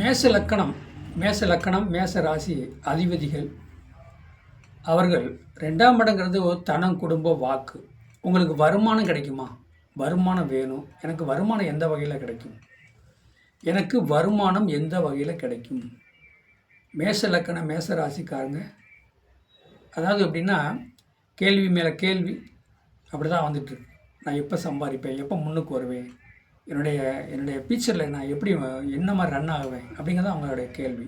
மேச லக்கணம் மேச லக்கணம் மேச ராசி அதிபதிகள். அவர்கள் ரெண்டாம் இடங்கிறது ஒரு தனம் குடும்ப வாக்கு. உங்களுக்கு வருமானம் கிடைக்குமா? வருமானம் வேணும். எனக்கு வருமானம் எந்த வகையில் கிடைக்கும்? எனக்கு வருமானம் எந்த வகையில் கிடைக்கும்? மேச லக்கணம் மேச ராசிக்காரங்க. அதாவது எப்படின்னா கேள்வி மேலே கேள்வி அப்படி தான் வந்துட்டுருக்கு நான் எப்போ சம்பாதிப்பேன்? எப்போ முன்னுக்கு வருவேன்? என்னுடைய என்னுடைய ஃபியூச்சரில் நான் எப்படி என்ன மாதிரி ரன் ஆகுவேன் அப்படிங்கிறது அவங்களுடைய கேள்வி.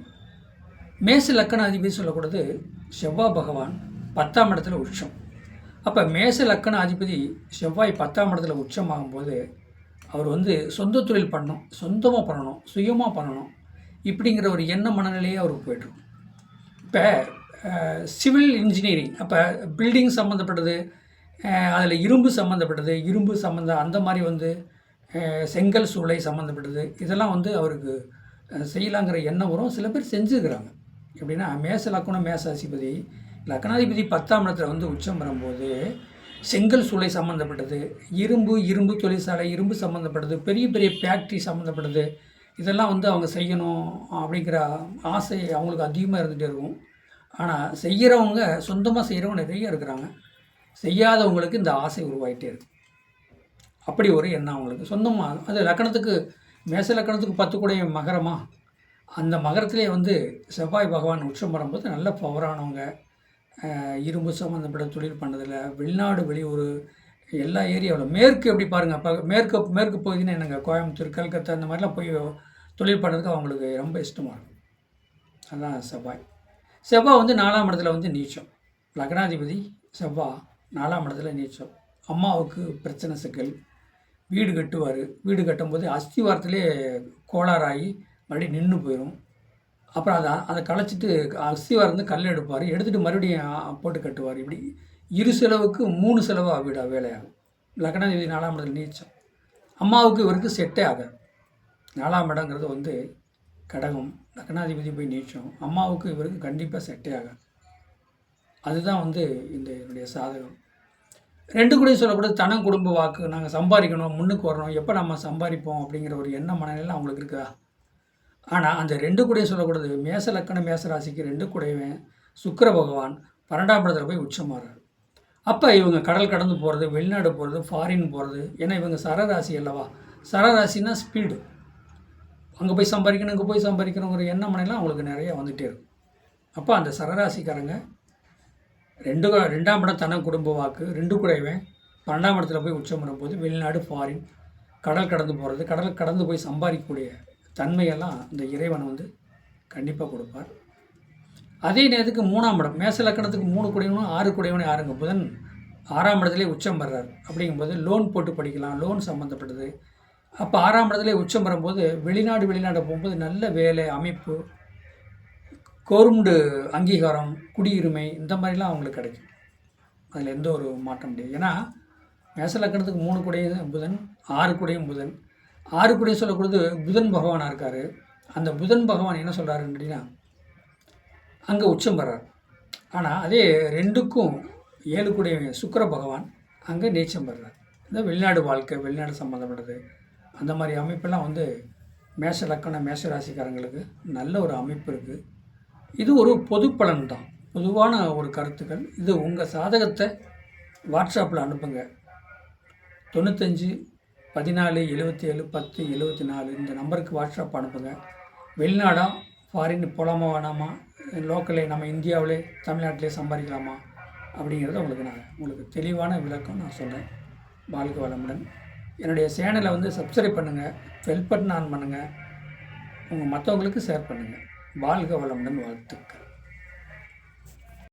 மேச லக்கண அதிபதி சொல்லக்கூடாது செவ்வாய் பகவான் பத்தாம் இடத்துல உச்சம். அப்போ மேச லக்கண அதிபதி செவ்வாய் பத்தாம் இடத்துல உச்சமாகும்போது அவர் வந்து சொந்த தொழில் பண்ணணும் சொந்தமாக பண்ணணும் சுயமாக பண்ணணும் இப்படிங்கிற ஒரு எண்ண மனநிலையே அவருக்கு போய்ட்டுரும் இப்போ சிவில் இன்ஜினியரிங் அப்போ பில்டிங் சம்மந்தப்பட்டது அதில் இரும்பு சம்மந்தப்பட்டது இரும்பு சம்மந்தம் அந்த மாதிரி வந்து செங்கல் சூளை சம்மந்தப்பட்டது இதெல்லாம் வந்து அவருக்கு செய்யலாங்கிற எண்ணம் வரும். சில பேர் செஞ்சுக்கிறாங்க. எப்படின்னா மேச லக்கணம் மேச அதிபதி. லக்னாதிபதி பத்தாம் இடத்துல வந்து உச்சம் வரும்போது செங்கல் சூளை சம்மந்தப்பட்டது இரும்பு இரும்பு தொழிற்சாலை இரும்பு சம்மந்தப்பட்டது பெரிய பெரிய ஃபேக்ட்ரி சம்மந்தப்பட்டது இதெல்லாம் வந்து அவங்க செய்யணும் அப்படிங்கிற ஆசை அவங்களுக்கு அதிகமாக இருந்துகிட்டே இருக்கும். ஆனால் செய்கிறவங்க சொந்தமாக செய்கிறவங்க நிறைய இருக்கிறாங்க. செய்யாதவங்களுக்கு இந்த ஆசை உருவாகிட்டே இருக்கு. அப்படி ஒரு எண்ணம் அவங்களுக்கு. சொந்தமாக அது லக்கணத்துக்கு மேச லக்கணத்துக்கு பத்து கூடைய மகரமா? அந்த மகரத்திலே வந்து செவ்வாய் பகவான் உச்சம் வரும்போது நல்ல பவரானவங்க. இரும்பு சம்மந்தப்பட்ட தொழில் பண்ணதில் வெளிநாடு வெளியூர் எல்லா ஏரியாவில். மேற்கு எப்படி பாருங்கள் இப்போ மேற்கு மேற்கு பகுதின்னு என்னங்க? கோயம்புத்தூர் கல்கத்தா அந்த மாதிரிலாம் போய் தொழில் பண்ணுறதுக்கு அவங்களுக்கு ரொம்ப இஷ்டமாக இருக்கும். அதுதான் செவ்வாய். செவ்வாய் வந்து நாலாம் இடத்துல வந்து நீச்சம். லக்னாதிபதி செவ்வாய் நாலாம் இடத்துல நீச்சம். அம்மாவுக்கு பிரச்சனை சிக்கல். வீடு கட்டுவார். வீடு கட்டும்போது அஸ்திவாரத்திலே கோளாறாகி மறுபடியும் நின்று போயிடும் அப்புறம் அதை அதை களைச்சிட்டு அஸ்திவாரம் வந்து கல் எடுப்பார். எடுத்துகிட்டு மறுபடியும் போட்டு கட்டுவார். இப்படி இரு செலவுக்கு மூணு செலவாக வீடா வேலையாகும். லக்னாதிபதி நாலாம் இடத்துல நீச்சம். அம்மாவுக்கு இவருக்கு செட்டே ஆகாது நாலாம் இடங்கிறது வந்து கடகம். லக்னாதிபதி போய் நீச்சம். அம்மாவுக்கு இவருக்கு கண்டிப்பாக செட்டே ஆகாது. அதுதான் வந்து இந்த என்னுடைய சாதகம். ரெண்டு கூட சொல்லக்கூடாது தனம் குடும்ப வாக்கு. நாங்கள் சம்பாதிக்கணும் முன்னுக்கு வரணும். எப்போ நம்ம சம்பாதிப்போம் அப்படிங்கிற ஒரு எண்ண மனநிலை அவங்களுக்கு இருக்குதா ஆனால் அந்த ரெண்டு கூடையும் சொல்லக்கூடாது. மேச லக்கணம் மேச ராசிக்கு ரெண்டு கூடையுமே சுக்கர பகவான் பன்னெண்டாம் இடத்துல போய் உச்சமாறார் அப்போ இவங்க கடல் கடந்து போகிறது வெளிநாடு போகிறது ஃபாரின் போகிறது ஏன்னா இவங்க சரராசி அல்லவா? சரராசினா ஸ்பீடு அங்கே போய் சம்பாதிக்கணும் இங்கே போய் சம்பாதிக்கணுங்கிற எண்ண மனைலாம் அவங்களுக்கு நிறைய வந்துகிட்டே இருக்கும். அப்போ அந்த சரராசிக்காரங்க ரெண்டு ரெண்டாம் இடம் தன குடும்ப வாக்கு ரெண்டு குறைவன் பன்னெண்டாம் இடத்துல போய் உச்சம் வரும்போது வெளிநாடு ஃபாரின் கடல் கடந்து போகிறது கடல் கடந்து போய் சம்பாதிக்கக்கூடிய தன்மையெல்லாம் இந்த இறைவன் வந்து கண்டிப்பாக கொடுப்பார். அதே நேரத்துக்கு மூணாம் இடம் மேச லக்கணத்துக்கு மூணு குடையவனும் ஆறு குடையவனும் யாருங்க? புதன் ஆறாம் இடத்துலேயே உச்சம் வர்றார் அப்படிங்கும்போது லோன் போட்டு படிக்கலாம் லோன் சம்மந்தப்பட்டது அப்போ ஆறாம் இடத்துலேயே உச்சம் வரும்போது வெளிநாடு வெளிநாடு போகும்போது நல்ல வேலை அமைப்பு கவர்மெண்டு அங்கீகாரம் குடியுரிமை இந்த மாதிரிலாம் அவங்களுக்கு கிடைக்கும். அதில் எந்த ஒரு மாற்றம் முடியாது ஏன்னா மேச லக்கணத்துக்கு மூணு குடையும் புதன் ஆறு குடையும் புதன். ஆறு குடையும் சொல்லக்கூடாது புதன் பகவானாக இருக்கார். அந்த புதன் பகவான் என்ன சொல்கிறாருன்னு அப்படின்னா அங்கே உச்சம் பெறார் ஆனால் அதே ரெண்டுக்கும் ஏழு கூடிய சுக்கிர பகவான் அங்கே நீச்சம் பெறார் இந்த வெளிநாடு வாழ்க்கை வெளிநாடு சம்மந்தப்பட்டது அந்த மாதிரி அமைப்பெல்லாம் வந்து மேஷ லக்கண மேஷ ராசிக்காரங்களுக்கு நல்ல ஒரு அமைப்பு இருக்குது இது ஒரு பொது பலன் தான் பொதுவான ஒரு கருத்துக்கள். இது உங்கள் சாதகத்தை வாட்ஸ்அப்பில் அனுப்புங்க. தொண்ணூத்தஞ்சு பதினாலு எழுபத்தி ஏழு பத்து எழுபத்தி நாலு இந்த நம்பருக்கு வாட்ஸ்அப் அனுப்புங்க. வெளிநாடா ஃபாரின் போகலாமா வேணாமா? லோக்கலே நம்ம இந்தியாவிலே தமிழ்நாட்டிலே சம்பாதிக்கலாமா? அப்படிங்கிறத உங்களுக்கு நான் உங்களுக்கு தெளிவான விளக்கம் நான் சொல்கிறேன் வாழ்க வளமுடன். என்னுடைய சேனலை வந்து சப்ஸ்கிரைப் பண்ணுங்கள் பெல் பட்டன் ஆன் பண்ணுங்கள் உங்கள் மற்றவங்களுக்கு ஷேர் பண்ணுங்கள் வாழ்க வளமுடன் வாழ்த்துக்கள்.